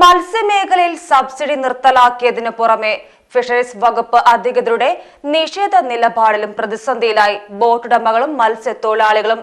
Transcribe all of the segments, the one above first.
മത്സ്യമേഖലയിൽ subsidy നിർത്തലാക്കിയതിനു പുറമെ fisheries വകുപ്പ് അധികൃതരുടെ നിഷേധ നിലപാടിലും പ്രതിസന്ധിയിലായി. ബോട്ടുടമകളും മത്സ്യത്തൊഴിലാളികളും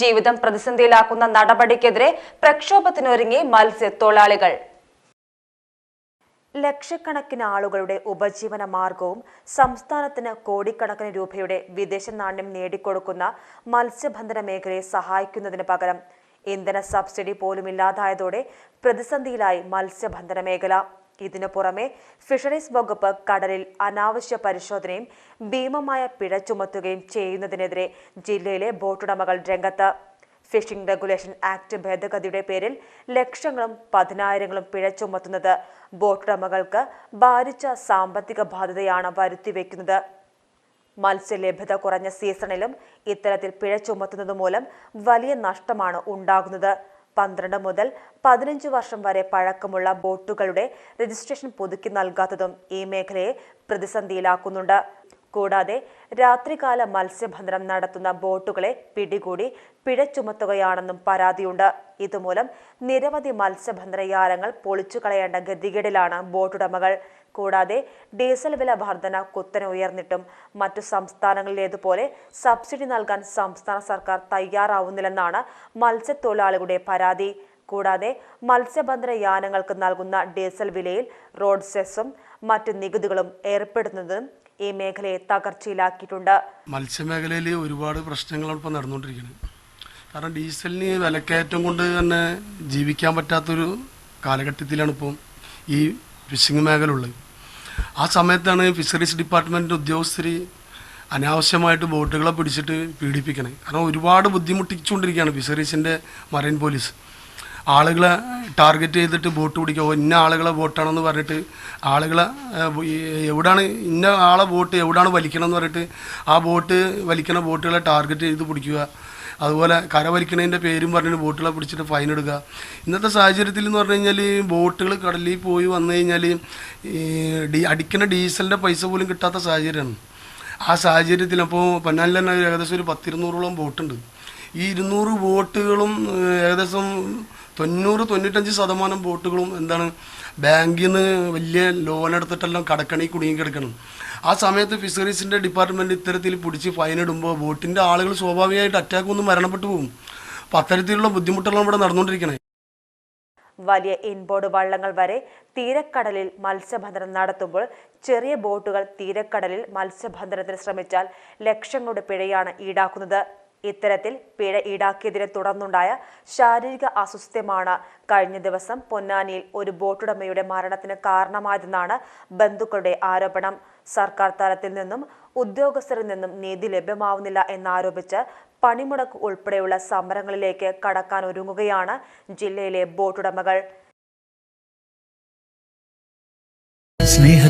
ജീവിതം പ്രതിസന്ധിയിലാക്കുന്ന നടപടിക്കെതിരെ പ്രക്ഷോഭത്തിനൊരുങ്ങി മത്സ്യത്തൊഴിലാളികൾ. ലക്ഷക്കണക്കിന് ആളുകളുടെ ഉപജീവന മാർഗവും സംസ്ഥാനത്തിന് കോടിക്കണക്കിന് രൂപയുടെ വിദേശ നാണ്യം നേടിക്കൊടുക്കുന്ന മത്സ്യബന്ധന മേഖലയെ സഹായിക്കുന്നതിന് പകരം ഇന്ധന സബ്സിഡി പോലും ഇല്ലാതായതോടെ പ്രതിസന്ധിയിലായി മത്സ്യബന്ധന മേഖല. ഇതിനു പുറമെ ഫിഷറീസ് വകുപ്പ് കടലിൽ അനാവശ്യ പരിശോധനയും ഭീമമായ പിഴ ചുമത്തുകയും ചെയ്യുന്നതിനെതിരെ ജില്ലയിലെ ബോട്ടുടമകൾ രംഗത്ത്. ഫിഷിംഗ് റെഗുലേഷൻ ആക്ട് ഭേദഗതിയുടെ പേരിൽ ലക്ഷങ്ങളും പതിനായിരങ്ങളും പിഴ ചുമത്തുന്നത് ബോട്ടുടമകൾക്ക് ഭാരിച്ച സാമ്പത്തിക ബാധ്യതയാണ് വരുത്തിവെക്കുന്നത്. മത്സ്യലഭ്യത കുറഞ്ഞ സീസണിലും ഇത്തരത്തിൽ പിഴ ചുമത്തുന്നത് മൂലം വലിയ നഷ്ടമാണ് ഉണ്ടാകുന്നത്. പന്ത്രണ്ട് മുതൽ പതിനഞ്ച് വർഷം വരെ പഴക്കമുള്ള ബോട്ടുകളുടെ രജിസ്ട്രേഷൻ പുതുക്കി നൽകാത്തതും ഈ മേഖലയെ പ്രതിസന്ധിയിലാക്കുന്നുണ്ട്. കൂടാതെ രാത്രികാല മത്സ്യബന്ധനം നടത്തുന്ന ബോട്ടുകളെ പിടികൂടി പിഴ ചുമത്തുകയാണെന്നും പരാതിയുണ്ട്. ഇതുമൂലം നിരവധി മത്സ്യബന്ധന യാനങ്ങൾ പൊളിച്ചു കളയേണ്ട ഗതികേടിലാണ് ബോട്ടുടമകൾ. കൂടാതെ ഡീസൽ വില വർധന കുത്തനെ ഉയർന്നിട്ടും മറ്റു സംസ്ഥാനങ്ങളിലേതുപോലെ സബ്സിഡി നൽകാൻ സംസ്ഥാന സർക്കാർ തയ്യാറാവുന്നില്ലെന്നാണ് മത്സ്യത്തൊഴിലാളികളുടെ പരാതി. കൂടാതെ മത്സ്യബന്ധന യാനങ്ങൾക്ക് നൽകുന്ന ഡീസൽ വിലയിൽ റോഡ് സെസും മറ്റ് നികുതികളും ഏർപ്പെടുത്തുന്നതും ഈ മേഖലയെ തകർച്ചയിലാക്കിയിട്ടുണ്ട്. മത്സ്യമേഖലയിൽ ഒരുപാട് പ്രശ്നങ്ങൾ ഇപ്പോൾ നടന്നുകൊണ്ടിരിക്കുന്നത് കാരണം ഡീസലിന് വിലക്കയറ്റം കൊണ്ട് തന്നെ ജീവിക്കാൻ പറ്റാത്തൊരു കാലഘട്ടത്തിലാണ് ഇപ്പോൾ ഈ ഫിഷിംഗ് മേഖല ഉള്ളത്. ആ സമയത്താണ് ഫിഷറീസ് ഡിപ്പാർട്ട്മെന്റ് ഉദ്യോഗസ്ഥർ അനാവശ്യമായിട്ട് ബോട്ടുകളെ പിടിച്ചിട്ട് പീഡിപ്പിക്കണേ. കാരണം ഒരുപാട് ബുദ്ധിമുട്ടിച്ചുകൊണ്ടിരിക്കുകയാണ് ഫിഷറീസിന്റെ മറൈൻ പോലീസ്. ആളുകളെ ടാർഗറ്റ് ചെയ്തിട്ട് വോട്ട് പിടിക്കുക. ഇന്ന ആളുകളെ വോട്ടാണെന്ന് പറഞ്ഞിട്ട് ആളുകളെ എവിടാണ് ഇന്ന ആളെ വോട്ട് എവിടാണ് വലിക്കണമെന്ന് പറഞ്ഞിട്ട് ആ വോട്ട് വലിക്കണ വോട്ടുകളെ ടാർഗറ്റ് ചെയ്ത് പിടിക്കുക. അതുപോലെ കര വലിക്കണതിന്റെ പേരും പറഞ്ഞിട്ട് വോട്ടുകളെ പിടിച്ചിട്ട് ഫൈൻ എടുക്കുക ഇന്നത്തെ സാഹചര്യത്തിൽ എന്ന് പറഞ്ഞു കഴിഞ്ഞാൽ ബോട്ടുകൾ കടലിൽ പോയി വന്നു കഴിഞ്ഞാൽ ഡീ അടിക്കുന്ന ഡീസലിന്റെ പൈസ പോലും കിട്ടാത്ത സാഹചര്യമാണ്. ആ സാഹചര്യത്തിൽ അപ്പോൾ പൊന്നാലിൽ തന്നെ ഏകദേശം ഒരു പത്തിരുന്നൂറോളം ബോട്ടുണ്ട് ഈ ഇരുന്നൂറ് വോട്ടുകളും ഏകദേശം തൊണ്ണൂറ് തൊണ്ണൂറ്റഞ്ച് ശതമാനം വോട്ടുകളും എന്താണ് ബാങ്കിൽ നിന്ന് വലിയ ലോൺ എടുത്തിട്ടെല്ലാം കടക്കണി കുടുങ്ങി കിടക്കണം. ആ സമയത്ത് ഫിഷറീസിന്റെ ഡിപ്പാർട്ട്മെന്റ് ഇത്തരത്തിൽ പിടിച്ച് ഫൈൻ ഇടുമ്പോൾ ബോട്ടിന്റെ ആളുകൾ സ്വാഭാവികമായിട്ട് അറ്റാക്ക് ഒന്നും മരണപ്പെട്ടു പോകും. അപ്പം അത്തരത്തിലുള്ള ബുദ്ധിമുട്ടുകളാണ് ഇവിടെ നടന്നുകൊണ്ടിരിക്കുന്നത് വലിയ ഇൻബോർഡ് വള്ളങ്ങൾ വരെ തീരക്കടലിൽ മത്സ്യബന്ധനം നടത്തുമ്പോൾ ചെറിയ ബോട്ടുകൾ തീരക്കടലിൽ മത്സ്യബന്ധനത്തിന് ശ്രമിച്ചാൽ ലക്ഷങ്ങളുടെ പിഴയാണ് ഈടാക്കുന്നത്. ഇത്തരത്തിൽ പിഴ ഈടാക്കിയതിനെ തുടർന്നുണ്ടായ ശാരീരിക അസ്വസ്ഥ്യമാണ് കഴിഞ്ഞ ദിവസം പൊന്നാനിയിൽ ഒരു ബോട്ടുടമയുടെ മരണത്തിന് കാരണമായതെന്നാണ് ബന്ധുക്കളുടെ ആരോപണം. സർക്കാർ തലത്തിൽ നിന്നും ഉദ്യോഗസ്ഥരിൽ നിന്നും നീതി ലഭ്യമാവുന്നില്ല എന്നാരോപിച്ച് പണിമുടക്ക് ഉൾപ്പെടെയുള്ള സമരങ്ങളിലേക്ക് കടക്കാൻ ഒരുങ്ങുകയാണ് ജില്ലയിലെ ബോട്ടുടമകൾ.